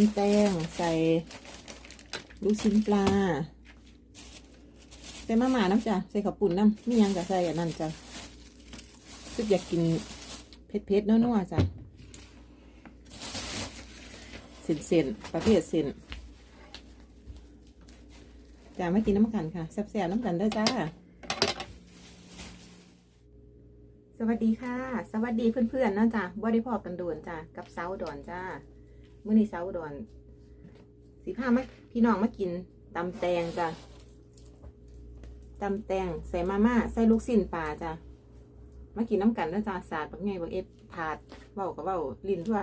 ำแตงใส่ลูกชิ้นปลาใส่มะม่าน้ำจ้ะใส่ข้าวปุ่นน้ำมียังจะใส่อันนั้นจ้ะซึกอยากกินเผ็ดๆนัวๆจ้ะเส้นเส้นๆประเภทเส้นจ้ามากินน้ำกันค่ะแซ่บๆน้ำกันเด้อจ้า ส วัสดีค่ะ สวัสดีเพื่อนๆนะจ้ะบ่ได้พอกันโดนจ้ะกับเสาดอนจ้ามื้อนี้เสาดอนสีผ้ามาพี่น้องมากินตำแตงจ้ะตำแตงใส่มาม่าใส่ลูกสิ้นปลาจ้ะมากินน้ำกันนะจ้ะสาดบักไงบักเอฟถาดเว้ากับเว้าลิ้นทั่ว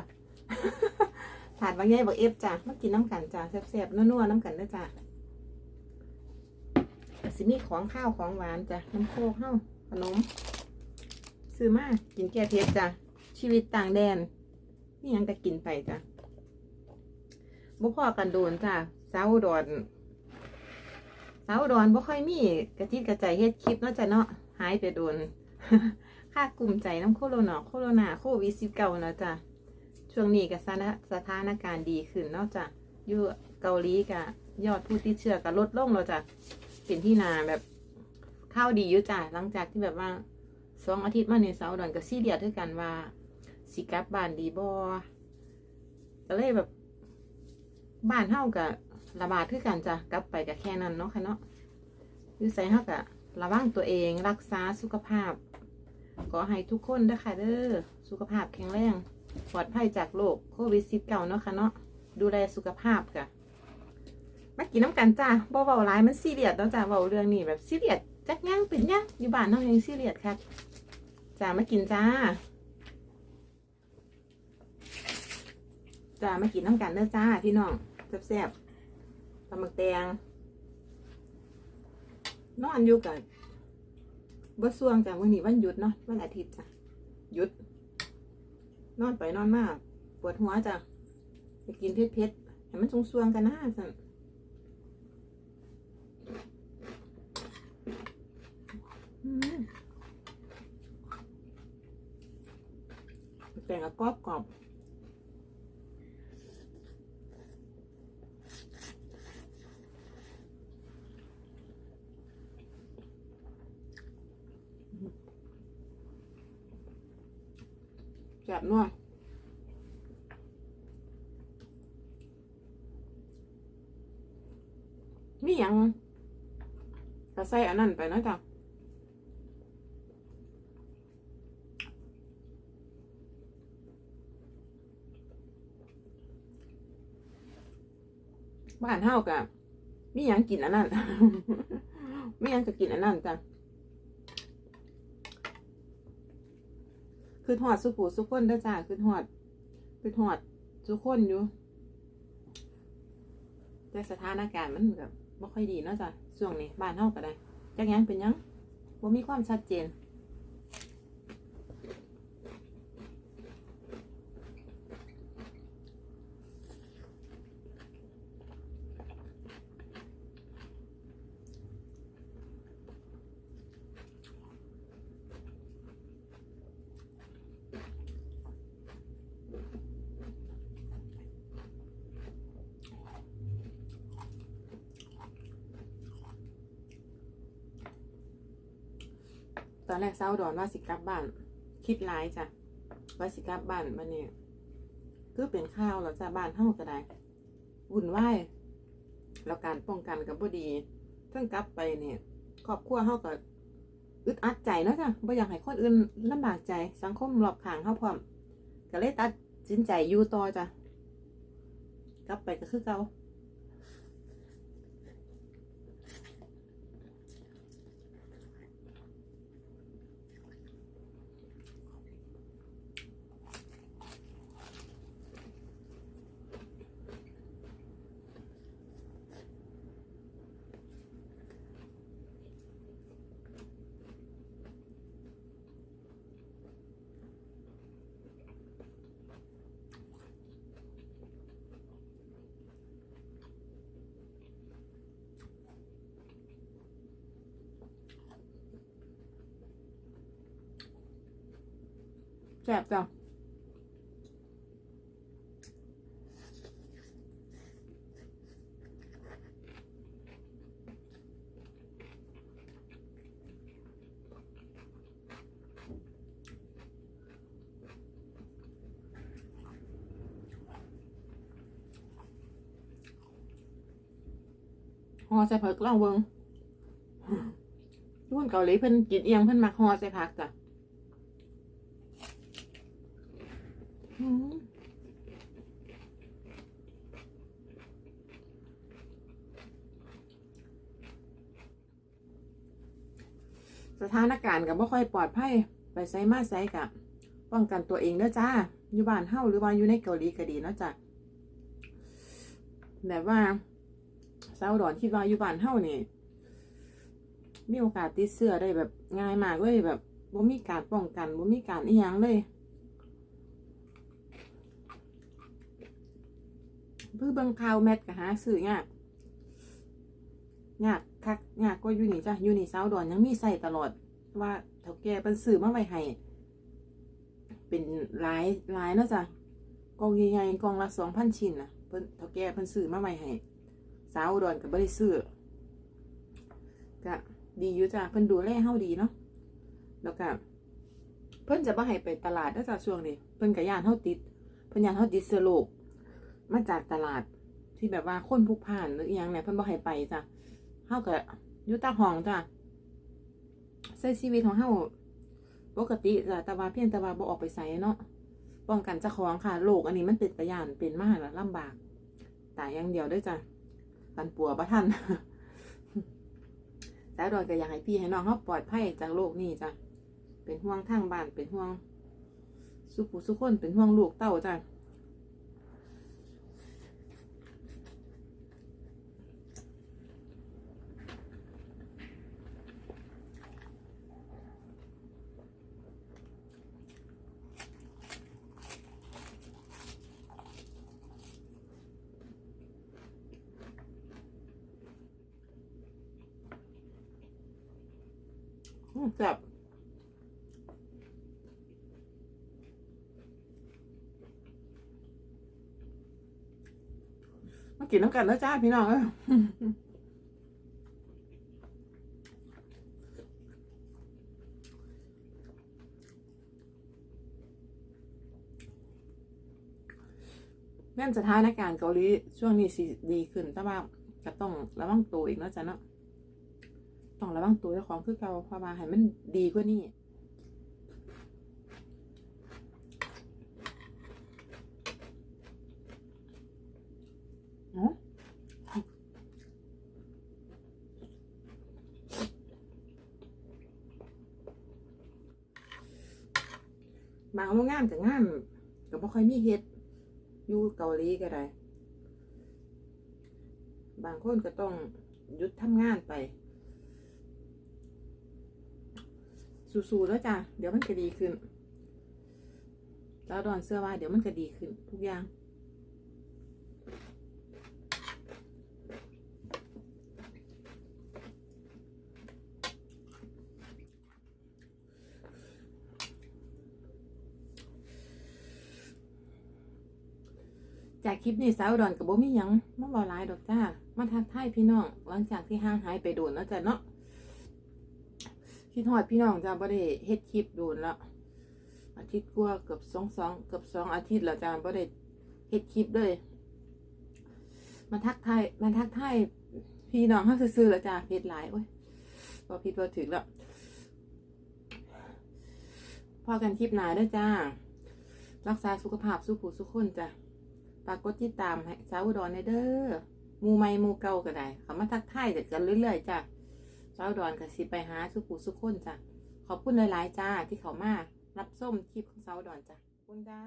ถาดบักไงบักเอฟจ้ะมากินน้ำกันจ้ะแซ่บๆนัวๆน้ำกันเด้อจ้ะสิมีของข้าวของหวานจ้ะน้ำโคกเฮาขนม ซื้อมากินแก้เผ็ดจ้ะชีวิตต่างแดน นี่ยังจะกินไปจ้ะบ่พอกันโดนจ้ะสาวอุดอนสาวดอนบ่ค่อยมีกระจิตกระใจเฮ็ดคลิปเนาะจ้ะเนาะหายไปโดนค่ากลุ่มใจน้ำโคโรนาโคโรนาโควิดสิบเก้าเนาะจ้ะช่วงนี้ก็สถานสถานการณ์ดีขึ้นเนาะจ้ะอยู่เกาหลีก็ยอดผู้ติดเชื้อก็ลดลงแล้วจ้ะเป็นที่นาแบบข้าวดีอยู่จ้ะหลังจากที่แบบว่า สองอาทิตย์มาในเสาดอนกับซีเรียสด้วยกันว่าสิกลับบ้านดีบอก็เลยแบบบ้านเฮากับระบาดคือกันจ้ะกลับไปกับแค่นั้นเนาะค่ะเนาะอยู่ใส่เฮากับระวังตัวเองรักษาสุขภาพขอให้ทุกคนด้ค่ะเด้อสุขภาพแข็งแรงปลอดภัยจากโรคโควิด -19 เก้าเนาะค่ะเนาะดูแลสุขภาพค่ะมากินน้ำกันจ้าบ่เบาหลายมันซีเรียสเนาะจ้าเบาเรื่องนี้แบบซีเรียสจักย่างเป็นย่างอยู่บ้านเฮายังซีเรียสค่ะ จ้ามากินจ้าจ้ามากินน้ำกันเด้อจ้าพี่น้องแซ่บๆตำมักแตงนอนอยู่กับบ่ส่วงจ้ะวันนี้วันหยุดเนาะวันอาทิตย์จ้ะหยุด นอนไปนอนมากปวดหัวจ้ะไปกินเผ็ดๆให้มันสวงกันนะสั่นอืม แตงกับกรอบกรอบแซ่บนัวมีหยังก็ใส่อันนั้นไปนะจ้ะ บ้านเฮากะมีหยังกินอันนั้นมีหยังก็กินอันนั้นจ้ะคือหอดสุผูสุกคนเด้อจ้าคือหอดคือหอดสุกคนอยู่แต่สถานการณ์มันแบบไม่ค่อยดีเนาะจ้ะช่วงนี้บ้านเฮาก็ได้จักยังเป็นยังบ่ามีความชัดเจน อนแรกเศร้าดอนว่าสิกลับบ้าน คิดร้ายจ้ะว่าสิกลับบ้านมาเนี่ยคือเป็นข้าวแล้วจ้ะบ้านเฮาก็ได้วุ่นวายแล้วการป้องกันกับบ่ดีเพิ่งกลับไปเนี่ยครอบครัวเฮาก็อึดอัดใจเนาะจ้ะบ่อยากให้คนอื่นลำบากใจสังคมรอบข้างเฮาพร้อมก็เลยตัดสินใจอยู่ต่อจ้ะกลับไปก็คือเก่า แสบจ้ะฮอใส่ผักลองเบิงนุ่นเกาหลีเพิ่นกินเอียงเพิ่นมักฮอใส่ผักจ้ะ สถานการณ์ก็บ่ค่อยปลอดภัย ไปไสมาไสกับป้องกันตัวเองเด้อจ้า อยู่บ้านเฮาหรือว่าอยู่ในเกาหลีก็ดีเนาะจ้ะแบบว่าสาวดอนคิดว่าอยู่บ้านเฮานี่มีโอกาสติดเชื้อได้แบบง่ายมากเลยแบบบ่มีการป้องกันบ่มีการอีหยังเลย พื่อเบิ่งข่าวแมทก็หาซื้อยากยากคักยากกว่าอยู่นี่จ้ะอยู่นี่สาวดอนยังมีใส่ตลอด ว่าเฒ่าแก่เพิ่นซื้อมาไว้ให้เป็นหลายหลายเนาะจ้ะกองใหญ่ๆกองละ2,000ชิ้นนะเพิ่นเฒ่าแก่เพิ่นซื้อมาไว้ให้สาวดอนก็บ่ได้ซื้อก็ดีอยู่จ้ะเพิ่นดูแลเฮาดีเนาะแล้วก็เพิ่นจะบ่ให้ไปตลาดเด้อจ้ะช่วงนี้เพิ่นก็ย่านเฮาติดเพิ่นย่านเฮาติดเชื้อโรค มาจากตลาดที่แบบว่าคนพุกพล่านหรืออยังเนี่ยเพิ่นบ่ให้ไปจ้ะเฮาก็อยู่ตาห้องจ้ะใช้ชีวิตของเฮาปกติจ้ะแต่ว่าเพียงแต่ว่าบ่ออกไปไสเนาะป้องกันเจ้าของค่ะโรคอันนี้มันเป็นตะยานเป็นมาแล้วลำบากตายอย่างเดียวด้อจ้ะกันปัวบ่ทันสาวดอนก็อยากให้พี่ให้น้องเขาปลอดภัยจากโรคนี้จ้ะเป็นห่วงทางบ้านเป็นห่วงสุผู้สุขคนเป็นห่วงลูกเต้าจ้ะ อืมแซ่บมากินน้ำกันแล้วจ้าพี่น้องเอ้ยแม่นสถานการณ์เกาหลีช่วงนี้สิดีขึ้น แต่ว่าก็ต้องระวังตัวอีกเนะจ้ะเนาะ ต้องระวังตัวเจ้าของคือเก่าเพราะว่าให้มันดีกว่านี้เนาะบางโรงงานกับงานก็บ่ค่อยมีเฮ็ดอยู่เกาหลีก็ได้ บางคนก็ต้องหยุดทำงานไป สู้ๆแล้วจ้ะ เดี๋ยวมันจะดีขึ้นเจ้าดอนเสื้อว่าเดี๋ยวมันจะดีขึ้นทุกอย่าง จากคลิปนี้สาวดอนกับโบมีหยังมาบอลายดอกจ้า มาทักทายพี่น้อง หลังจากที่ห่างหายไปโดนแล้วจ้ะเนาะ คิดฮอดพี่น้องจ้าบ่ได้เฮ็ดคลิปโดนแล้วอาทิตย์กว่าเกือบสองสองเกือบสองอาทิตย์แล้วจ้าบ่ได้เฮ็ดคลิปเลย มาทักทายมาทักทายพี่น้องเฮาซื่อๆแล้วจ้าเฮ็ดหลายโอ้ยบ่ผิดบ่ถึกแล้วพอกันคลิปหนาด้อจ้า รักษาสุขภาพสุขผู้สุขคนจ้ะฝากกดติดตามให้สาวอุดรในเด้อมูใหม่มูเก่าก็ได้เขามาทักทายกันเรื่อยๆจ้ะ เจ้าดอนกับสิไปหาสุปูสุขคนจ้ะ ขอบคุณหลายๆจ้าที่เขามารับส้มคลิปของเจ้าดอนจ้ะขอบคุณจ้า